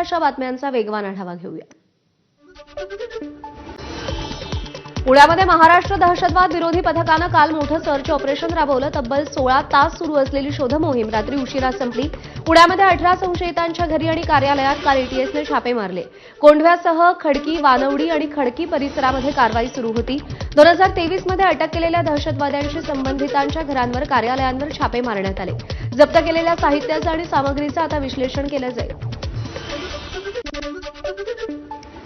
महत्त्वाच्या बातम्यांचा वेगवान आढावा घेऊया पुण्यामध्ये महाराष्ट्र दहशतवाद विरोधी पथकानं काल मोठं सर्च ऑपरेशन राबवलं. तब्बल सोळा तास सुरू असलेली शोधमोहीम रात्री उशिरा संपली. पुण्यामध्ये अठरा संशयितांच्या घरी आणि कार्यालयात काल एटीएसने छापे मारले. कोंढव्यासह खडकी वानवडी आणि खडकी परिसरामध्ये कारवाई सुरू होती. दोन हजार तेवीसमध्ये अटक केलेल्या दहशतवाद्यांशी संबंधितांच्या घरांवर कार्यालयांवर छापे मारण्यात आले. जप्त केलेल्या साहित्याचं आणि सामग्रीचं आता विश्लेषण केलं जाईल.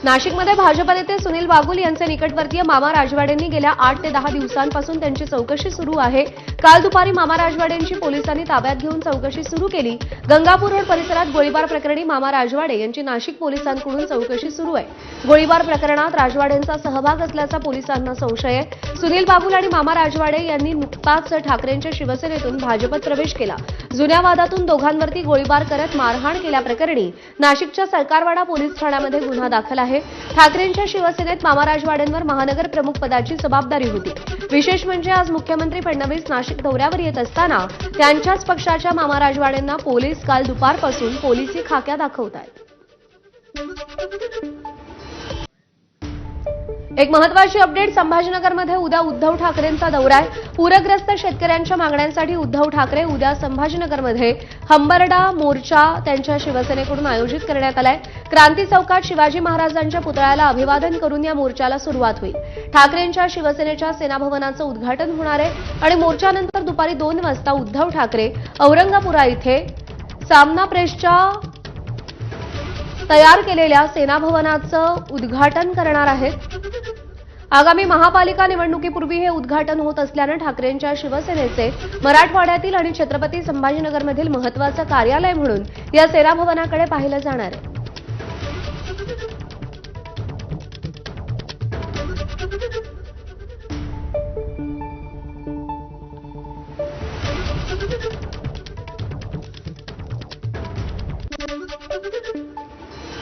नाशिकमध्ये भाजप नेते सुनील बागुल यांचे निकटवर्तीय मामा राजवाडेंनी गेल्या आठ ते दहा दिवसांपासून त्यांची चौकशी सुरू आहे. काल दुपारी मामा राजवाडेंची पोलिसांनी ताब्यात घेऊन चौकशी सुरू केली. गंगापूर रोड परिसरात गोळीबार प्रकरणी मामा राजवाडे यांची नाशिक पोलिसांकडून चौकशी सुरू आहे. गोळीबार प्रकरणात राजवाडेंचा सहभाग असल्याचा पोलिसांना संशय आहे. सुनील बाबूल आणि मामा राजवाडे यांनी नुकताच ठाकरेंच्या शिवसेनेतून भाजपत प्रवेश केला. जुन्या वादातून दोघांवरती गोळीबार करत मारहाण केल्याप्रकरणी नाशिकच्या सरकारवाडा पोलीस ठाण्यामध्ये गुन्हा दाखल आहे. ठाकरेंच्या शिवसेनेत मामा राजवाडेंवर महानगर प्रमुख पदाची जबाबदारी होती. विशेष म्हणजे आज मुख्यमंत्री फडणवीस नाशिक दौऱ्यावर येत असताना त्यांच्याच पक्षाच्या मामा राजवाडेंना पोलीस काल दुपारपासून पोलिसी खाक्या दाखवत आहेत एक महत्वाची अपडेट संभाजीनगरमध्ये उद्या उद्धव ठाकरेंचा दौरा आहे. पूरग्रस्त शेतकऱ्यांच्या मागण्यांसाठी उद्धव ठाकरे उद्या संभाजीनगरमध्ये हंबरडा मोर्चा त्यांच्या शिवसेनेकडून आयोजित करण्यात आलाय. क्रांती चौकात शिवाजी महाराजांच्या पुतळ्याला अभिवादन करून या मोर्चाला सुरुवात होईल. ठाकरेंच्या शिवसेनेच्या सेनाभवनाचं उद्घाटन होणार आहे आणि मोर्चानंतर दुपारी दोन वाजता उद्धव ठाकरे औरंगापुरा इथे सामना प्रेसच्या तयार केलेल्या सेनाभवनाचं उद्घाटन करणार आहेत. आगामी महापालिका निवडणुकीपूर्वी हे उद्घाटन होत असल्यानं ठाकरेंच्या शिवसेनेचे मराठवाड्यातील आणि छत्रपती संभाजीनगरमधील महत्वाचं कार्यालय म्हणून या सेनाभवनाकडे पाहिलं जाणार आहे.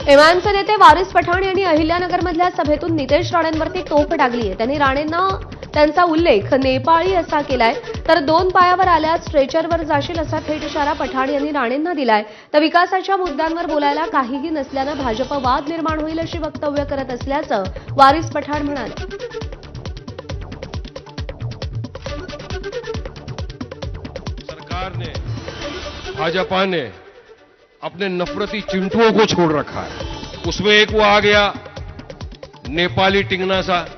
एमआयएमचे नेते वारिस पठाण यांनी अहिल्यानगरमधल्या सभेतून नितेश राणेंवरती तोफ टाकली आहे. त्यांनी राणेंना त्यांचा उल्लेख नेपाळी असा केलाय तर दोन पायावर आल्यास स्ट्रेचरवर जाशील असा थेट इशारा पठाण यांनी राणेंना दिलाय. तर विकासाच्या मुद्द्यांवर बोलायला काहीही नसल्यानं भाजप वाद निर्माण होईल अशी वक्तव्य करत असल्याचं वारिस पठाण म्हणाले. सरकारने भाजपाने अपने नफरती चिंटुओं को छोड़ रखा है। उसमें एक वो आ गया, नेपाली टिंगना सा।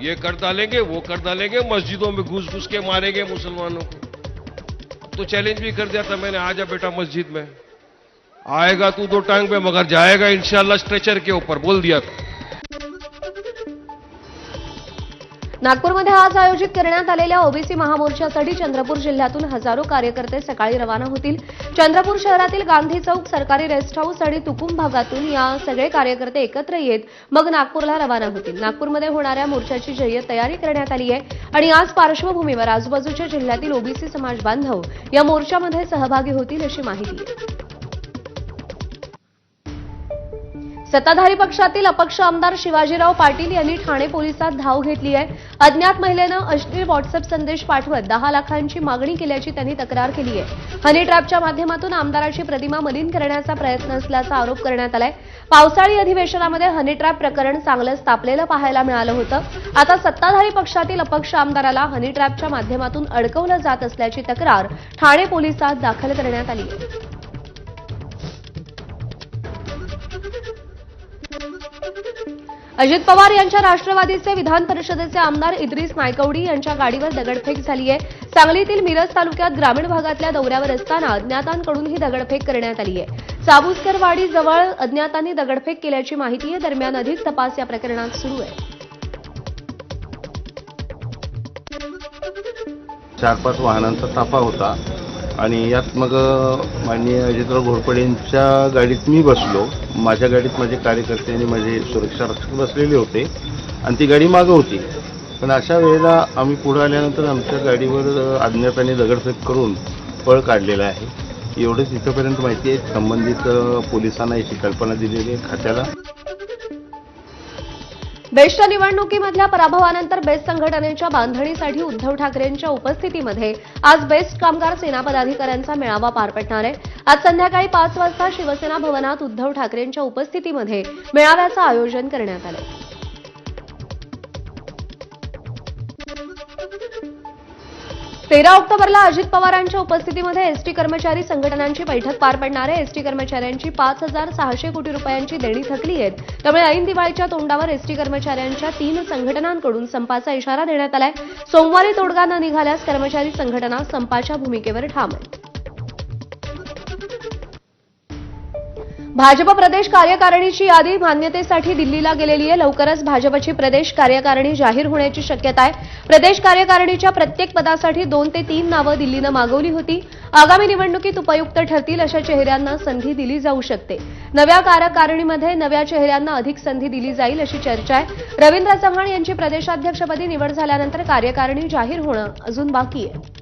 ये कर डालेंगे, वो कर डालेंगे, मस्जिदों में घुस घुस के मारेंगे मुसलमानों को। तो चैलेंज भी कर दिया था मैंने, आ जा बेटा मस्जिद में। आएगा तू दो टांग पे मगर जाएगा इंशाला स्ट्रेचर के ऊपर, बोल दिया था। नागपूरमध्ये आज आयोजित करण्यात आलेल्या ओबीसी महामोर्चासाठी चंद्रपूर जिल्ह्यातून हजारो कार्यकर्ते सकाळी रवाना होतील. चंद्रपूर शहरातील गांधी चौक सरकारी रेस्ट हाऊस आणि तुकुम भागातून या सगळे कार्यकर्ते एकत्र येत मग नागपूरला रवाना होतील. नागपूरमध्ये होणाऱ्या मोर्चाची जय्यत तयारी करण्यात आली आहे आणि आज पार्श्वभूमीवर आजूबाजूच्या जिल्ह्यातील ओबीसी समाज बांधव या मोर्चामध्ये सहभागी होतील अशी माहिती आहे. सत्ताधारी पक्षातील अपक्ष आमदार शिवाजीराव पाटील यांनी ठाणे पोलिसात धाव घेतली आहे. अज्ञात महिलेनं अश्लील व्हॉट्सअप संदेश पाठवत दहा लाखांची मागणी केल्याची त्यांनी तक्रार केली आहे. हनी ट्रॅपच्या माध्यमातून आमदाराची प्रतिमा मलिन करण्याचा प्रयत्न असल्याचा आरोप करण्यात आलाय. पावसाळी अधिवेशनामध्ये हनी ट्रॅप प्रकरण चांगलंच तापलेलं पाहायला मिळालं होतं. आता सत्ताधारी पक्षातील अपक्ष आमदाराला हनी ट्रॅपच्या माध्यमातून अडकवलं जात असल्याची तक्रार ठाणे पोलिसात दाखल करण्यात आली. आहे अजित पवार यांच्या राष्ट्रवादीचे विधान परिषदेचे आमदार इद्रिस नायकवडी यांच्या गाडीवर दगडफेक झाली आहे. सांगलीतील मिरज तालुक्यात ग्रामीण भागातल्या दौऱ्यावर असताना अज्ञातांकडून ही दगडफेक करण्यात आली आहे. चाबुसकरवाडी जवळ अज्ञातांनी दगडफेक केल्याची माहिती आहे. दरम्यान अधिक तपास या प्रकरणात सुरू आहे. चार पाच वाहनांचा ताफा होता. आणि यात मग माननीय अजितराव घोरपडेंच्या गाडीत मी बसलो. माझ्या गाडीत माझे कार्यकर्ते आणि माझे सुरक्षा रक्षक बसलेले होते आणि ती गाडी मागं होती. पण अशा वेळेला आम्ही पुढे आल्यानंतर आमच्या गाडीवर अज्ञाताने दगडफेक करून पळ काढलेला आहे. एवढंच इथंपर्यंत माहिती आहे संबंधित पोलिसांना याची कल्पना दिलेली आहे खात्याला. बेस्ट निवडणुकीमधल्या पराभवानंतर बेस्ट संघटनेच्या बांधणीसाठी उद्धव ठाकरेंच्या उपस्थितीमध्ये आज बेस्ट कामगार सेना पदाधिकाऱ्यांचा मेळावा पार पडणार आहे. आज संध्याकाळी पाच वाजता शिवसेना भवनात उद्धव ठाकरेंच्या उपस्थितीमध्ये मेळाव्याचं आयोजन करण्यात आलं. तेरा ऑक्टोबरला अजित पवारांच्या उपस्थितीमध्ये एसटी कर्मचारी संघटनांची बैठक पार पडणार आहे. एसटी कर्मचाऱ्यांची पाच हजार सहाशे कोटी रुपयांची देणी थकली आहेत. त्यामुळे ऐन दिवाळीच्या तोंडावर एसटी कर्मचाऱ्यांच्या तीन संघटनांकडून संपाचा इशारा देण्यात आलाय. सोमवारी तोडगा न निघाल्यास कर्मचारी संघटना संपाच्या भूमिकेवर ठाम आहेत. भाजप प्रदेश कार्यकारिणीची यादी मान्यतेसाठी दिल्लीला गेलेली आहे. लवकरच भाजपची प्रदेश कार्यकारिणी जाहीर होण्याची शक्यता आहे. प्रदेश कार्यकारिणीच्या प्रत्येक पदासाठी दोन ते तीन नावं दिल्लीनं मागवली होती. आगामी निवडणुकीत उपयुक्त ठरतील अशा चेहऱ्यांना संधी दिली जाऊ शकते. नव्या कार्यकारिणीमध्ये नव्या चेहऱ्यांना अधिक संधी दिली जाईल अशी चर्चा आहे. रवींद्र चव्हाण यांची प्रदेशाध्यक्षपदी निवड झाल्यानंतर कार्यकारिणी जाहीर होणं अजून बाकी आहे.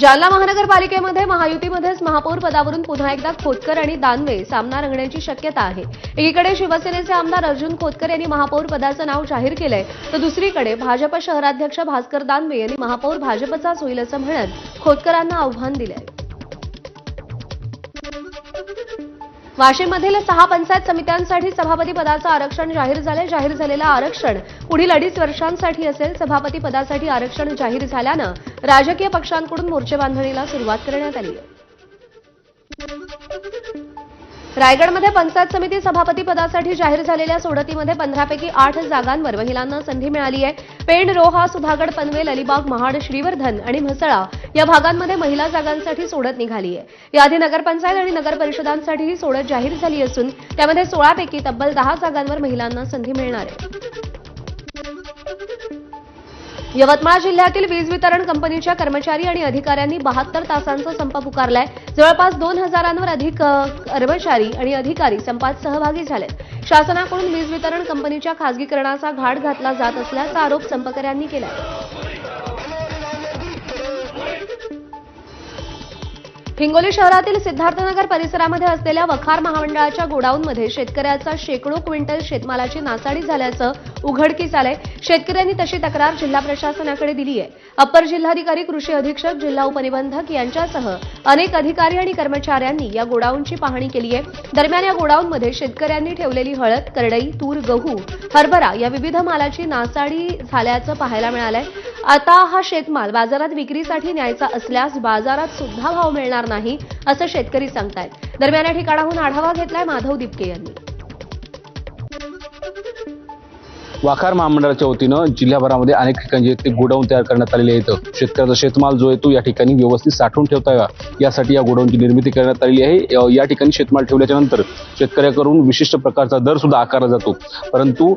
जालना महानगरपालिकेमध्ये महायुतीमध्येच महापौर पदावरून पुन्हा एकदा खोतकर आणि दानवे सामना रंगण्याची शक्यता आहे. एकीकडे शिवसेनेचे आमदार अर्जुन खोतकर यांनी महापौर पदाचं नाव जाहीर केलंय तर दुसरीकडे भाजप शहराध्यक्ष भास्कर दानवे यांनी महापौर भाजपचाच होईल असं म्हणत खोतकरांना आव्हान दिलंय. वाशिममधील सहा पंचायत समित्यांसाठी सभापती पदाचं आरक्षण जाहीर झालंय. जाहीर झालेलं आरक्षण पुढील अडीच वर्षांसाठी असेल. सभापती पदासाठी आरक्षण जाहीर झाल्यानं राजकीय पक्षांकडून मोर्चेबांधणीला सुरुवात करण्यात आली आहे. रायगडमध्ये पंचायत समिती सभापती पदासाठी जाहीर झालेल्या सोडतीमध्ये पंधरापैकी आठ जागांवर महिलांना संधी मिळाली आहे. पेण रोहा सुधागड पनवेल अलिबाग महाड श्रीवर्धन आणि म्हसळा या भागांमध्ये महिला जागांसाठी सोडत निघाली आहे. याआधी नगरपंचायत आणि नगर परिषदांसाठीही सोडत जाहीर झाली असून त्यामध्ये सोळापैकी तब्बल दहा जागांवर महिलांना संधी मिळणार आहे. यवतमाळ जिल्ह्यातील वीज वितरण कंपनीच्या कर्मचारी आणि अधिकाऱ्यांनी बहात्तर तासांचा संप पुकारलाय. जवळपास दोन हजारांवर अधिक कर्मचारी आणि अधिकारी संपात सहभागी झाले शासनाकडून वीज वितरण कंपनीच्या खासगीकरणाचा घाट घातला जात असल्याचा आरोप संपकऱ्यांनी केलाय. हिंगोली शहरातील सिद्धार्थनगर परिसरामध्ये असलेल्या वखार महामंडळाच्या गोडाऊनमध्ये शेतकऱ्याचा शेकडो क्विंटल शेतमालाची नासाडी झाल्याचं उघडकीस आलंय. शेतकऱ्यांनी तशी तक्रार जिल्हा प्रशासनाकडे दिली आहे अपर जिल्हाधिकारी कृषी अधीक्षक जिल्हा उपनिबंधक यांच्यासह अनेक अधिकारी आणि कर्मचाऱ्यांनी या गोडाऊनची पाहणी केली आहे. दरम्यान या गोडाऊनमध्ये शेतकऱ्यांनी ठेवलेली हळद करडई तूर गहू हरभरा या विविध मालाची नासाडी झाल्याचं पाहायला मिळालंय. आता हा शेतमाल बाजारात विक्रीसाठी न्यायचा असल्यास बाजारात सुद्धा भाव मिळणार नाही असं शेतकरी सांगतायत. दरम्यान या ठिकाणाहून आढावा घेतलाय माधव दिपके यांनी. वाखार महामंडळाच्या वतीनं जिल्ह्याभरामध्ये अनेक ठिकाणी ते गोडाऊन तयार करण्यात आलेले आहेत. शेतकऱ्याचा शेतमाल जो आहे तो या ठिकाणी व्यवस्थित साठवून ठेवता यावा. यासाठी या गोडाऊनची निर्मिती करण्यात आलेली आहे. या ठिकाणी शेतमाल ठेवल्याच्या नंतर शेतकऱ्याकडून विशिष्ट प्रकारचा दर सुद्धा आकारला जातो. परंतु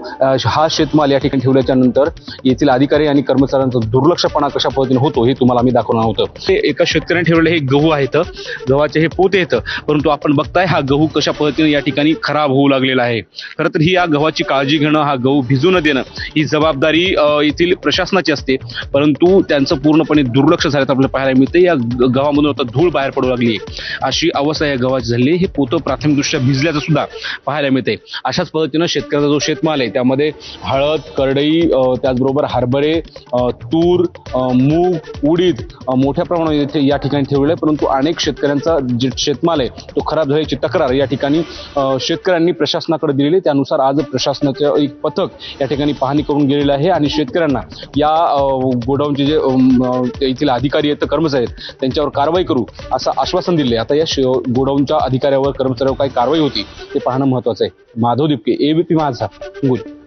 हा शेतमाल या ठिकाणी ठेवल्याच्या नंतर येथील अधिकारी आणि कर्मचाऱ्यांचा दुर्लक्षपणा कशा पद्धतीने होतो हे तुम्हाला आम्ही दाखवणार होतं ते एका शेतकऱ्याने ठेवलेले हे गहू आहेत. गव्हाचे हे पोते आहेत. परंतु आपण बघताय हा गहू कशा पद्धतीने या ठिकाणी खराब होऊ लागलेला आहे. खरं तर ही या गव्हाची काळजी घेणं हा गहू भिजून न देणं ही जबाबदारी येथील प्रशासनाची असते. परंतु त्यांचं पूर्णपणे दुर्लक्ष झाल्याचं आपल्याला पाहायला मिळते या गव्हामधून आता धूळ बाहेर पडू लागली अशी अवस्था या गव्हाची झाली हे पोतं प्राथमिकदृष्ट्या भिजल्याचं सुद्धा पाहायला मिळते अशाच पद्धतीनं शेतकऱ्याचा जो शेतमाल आहे त्यामध्ये हळद करडई त्याचबरोबर हरभरे तूर मूग उडीद मोठ्या प्रमाणात येथे या ठिकाणी ठेवलेलं आहे. परंतु अनेक शेतकऱ्यांचा जे शेतमाल आहे तो खराब झाल्याची तक्रार या ठिकाणी शेतकऱ्यांनी प्रशासनाकडे दिलेली त्यानुसार आज प्रशासनाचं एक पथक या ठिकाणी पाहणी करून गेलेलं आहे आणि शेतकऱ्यांना या गोडाऊनचे जे येथील अधिकारी आहेत कर्मचारी आहेत त्यांच्यावर कारवाई करू असं आश्वासन दिले आता या गोडाऊनच्या अधिकाऱ्यावर कर्मचाऱ्यावर काही कारवाई होती ते पाहणं महत्वाचं आहे. माधव दिपके एबीपी माझा हिंगोली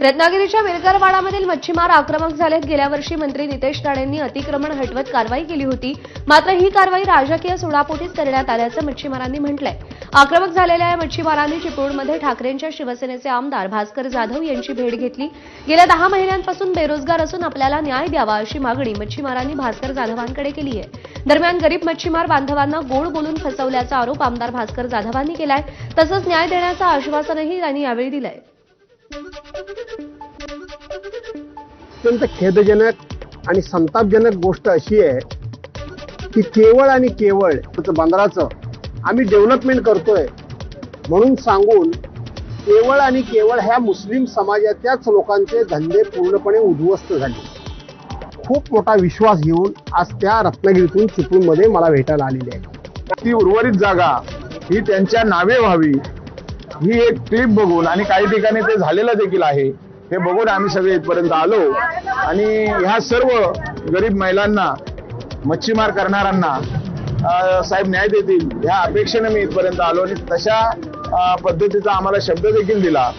रत्नागिरीच्या विरकरवाडामधील मच्छीमार आक्रमक झालेत. गेल्या वर्षी मंत्री नितेश राणेंनी अतिक्रमण हटवत कारवाई केली होती. मात्र ही कारवाई राजकीय सुडापोटीत करण्यात आल्याचं मच्छीमारांनी म्हटलंय. आक्रमक झालेल्या या मच्छीमारांनी चिपळूणमध्ये ठाकरेंच्या शिवसेनेचे आमदार भास्कर जाधव यांची भेट घेतली. गेल्या दहा महिन्यांपासून बेरोजगार असून आपल्याला न्याय द्यावा अशी मागणी मच्छीमारांनी भास्कर जाधवांकडे केली आहे. दरम्यान गरीब मच्छीमार बांधवांना गोड बोलून फसवल्याचा आरोप आमदार भास्कर जाधवांनी केलाय. तसंच न्याय देण्याचं आश्वासनही त्यांनी यावेळी दिलंय. अत्यंत खेदजनक आणि संतापजनक गोष्ट अशी आहे की केवळ आणि केवळ त्याचं बंदराचं आम्ही डेव्हलपमेंट करतोय म्हणून सांगून केवळ आणि केवळ ह्या मुस्लिम समाजाच्याच लोकांचे धंदे पूर्णपणे उद्ध्वस्त झाले. खूप मोठा विश्वास घेऊन आज त्या रत्नागिरीतून चिपळूणमध्ये मला भेटायला आलेली आहे ती उर्वरित जागा ही त्यांच्या नावे व्हावी. ही एक क्लिप बघून आणि काही ठिकाणी ते झालेलं देखील आहे. हे बघून आम्ही सगळे इथपर्यंत आलो. आणि ह्या सर्व गरीब महिलांना मच्छीमार करणाऱ्यांना साहेब न्याय देतील ह्या अपेक्षेने मी इथपर्यंत आलो आणि तशा पद्धतीचा आम्हाला शब्द देखील दिला.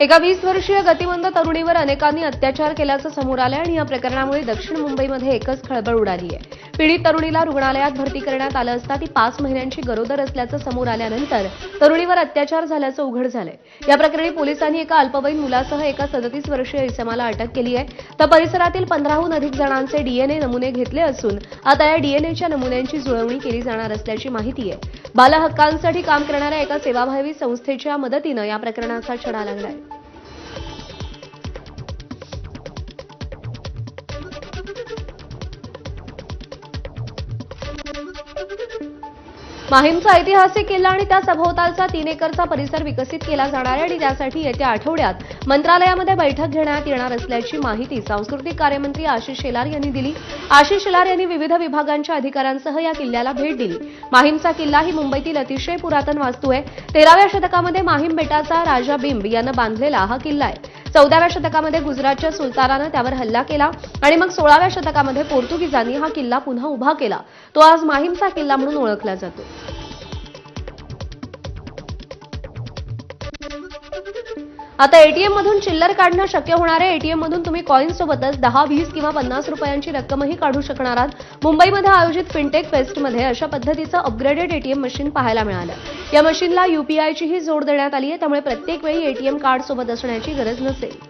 एका वीस वर्षीय गतिमंद तरुणीवर अनेकांनी अत्याचार केल्याचं समोर आलं आणि या प्रकरणामुळे दक्षिण मुंबईमध्ये एकच खळबळ उडाली आहे. पीडित तरुणीला रुग्णालयात भरती करण्यात आलं असता ती पाच महिन्यांची गरोदर असल्याचं समोर आल्यानंतर तरुणीवर अत्याचार झाल्याचं उघड झालंय. या प्रकरणी पोलिसांनी एका अल्पवयीन मुलासह एका सदतीस वर्षीय इसमाला अटक केली आहे. तर परिसरातील पंधराहून अधिक जणांचे डीएनए नमुने घेतले असून आता या डीएनएच्या नमुन्यांची जुळवणी केली जाणार असल्याची माहिती आहे. बालहक्कांसाठी काम करणाऱ्या एका सेवाभावी संस्थेच्या मदतीनं या प्रकरणाचा छडा लागलाय. माहीमचा ऐतिहासिक किल्ला आणि त्या सभोवतालचा तीन एकरचा परिसर विकसित केला जाणार आहे आणि त्यासाठी येत्या आठवड्यात मंत्रालयामध्ये बैठक घेण्यात येणार असल्याची माहिती सांस्कृतिक कार्यमंत्री आशिष शेलार यांनी दिली. आशिष शेलार यांनी विविध विभागांच्या अधिकाऱ्यांसह या किल्ल्याला भेट दिली. माहीमचा किल्ला ही मुंबईतील अतिशय पुरातन वास्तू आहे. तेराव्या शतकामध्ये माहीम बेटाचा राजा बिंब यानं बांधलेला हा किल्ला आहे. चौदाव्या शतकामध्ये गुजरातच्या सुलतानानं त्यावर हल्ला केला आणि मग सोळाव्या शतकामध्ये पोर्तुगीजांनी हा किल्ला पुन्हा उभा केला. तो आज माहीमचा किल्ला म्हणून ओळखला जातो. आता एटीएम मधून चिल्लर काढणं शक्य होणार आहे. एटीएम मधून तुम्ही कॉईन सोबतच दहा वीस किंवा पन्नास रुपयांची रक्कमही काढू शकणार आहात. मुंबईमध्ये आयोजित फिनटेक फेस्टमध्ये अशा पद्धतीचं अपग्रेडेड एटीएम मशीन पाहायला मिळालं. या मशीनला युपीआयचीही जोड देण्यात आली आहे. त्यामुळे प्रत्येक वेळी एटीएम कार्ड सोबत असण्याची गरज नसेल.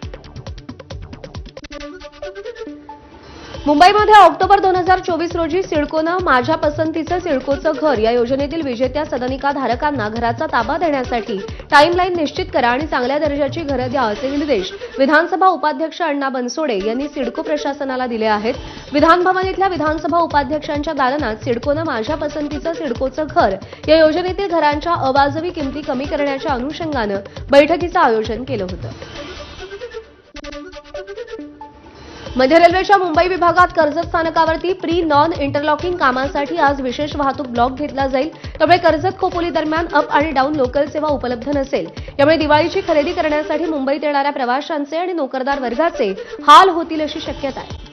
मुंबईमध्ये ऑक्टोबर दोन हजार चोवीस रोजी सिडकोनं माझ्या पसंतीचं सिडकोचं घर या योजनेतील विजेत्या सदनिका धारकांना घराचा ताबा देण्यासाठी टाईमलाईन निश्चित करा आणि चांगल्या दर्जाची घरं द्या असे निर्देश विधानसभा उपाध्यक्ष अण्णा बनसोडे यांनी सिडको प्रशासनाला दिले आहेत. विधानभवन इथल्या विधानसभा उपाध्यक्षांच्या दालनात सिडकोनं माझ्या पसंतीचं सिडकोचं घर या योजनेतील घरांच्या अवाजवी किमती कमी करण्याच्या अनुषंगानं बैठकीचं आयोजन केलं होतं. मध्य रेल्वेच्या मुंबई विभागात कर्जत स्थानकावरती प्री नॉन इंटरलॉकिंग कामांसाठी आज विशेष वाहतूक ब्लॉक घेतला जाईल. त्यामुळे कर्जत खोपोली दरम्यान अप आणि डाऊन लोकल सेवा उपलब्ध नसेल. यामुळे दिवाळीची खरेदी करण्यासाठी मुंबईत येणाऱ्या प्रवाशांचे आणि नोकरदार वर्गाचे हाल होतील अशी शक्यता आहे.